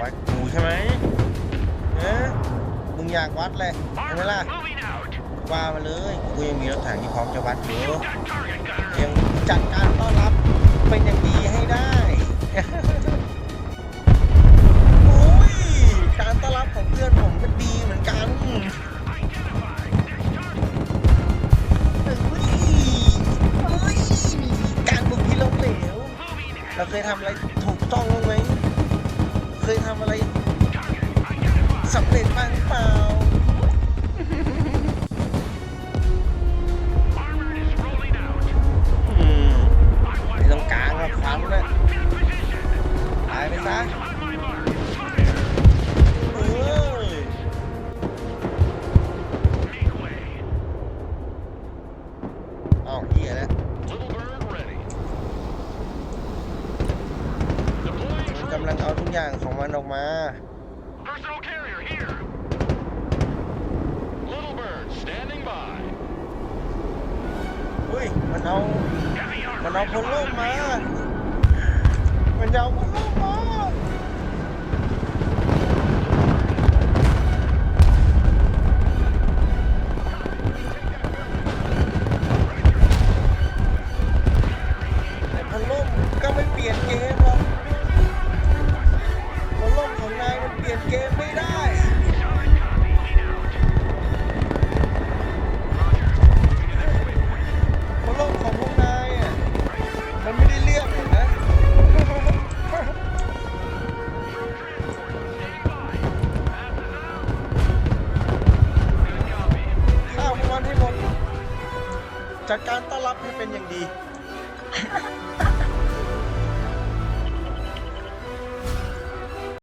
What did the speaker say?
วัดกูใช่ไหมเอ๊ะมึงอยากวัดเลยใช่ไหมล่ะว่ามาเลยกูยังมีรถถังที่พร้อมจะวัดอยู่ยังจัดการต้อนรับเป็นอย่างดีให้ได้โอ้ยการต้อนรับของเพื่อนผมก็ดีเหมือนกันเฮ้ยเฮ้ยการบุกที่ล้มเหลวเราเคยทำอะไรถูกต้องบ้างไหม เคยทำอะไรสำเร็จบ้างหรือเปล่า อาทุกอย่างของมันออกมา Personal carrier here. Little bird standing by. อุ้ย มันเอา Heavy มัน armor เอา is พลล่ม on มา me. มันจะเอาพลล่มมา จัดการต้อนรับให้เป็นอย่างดี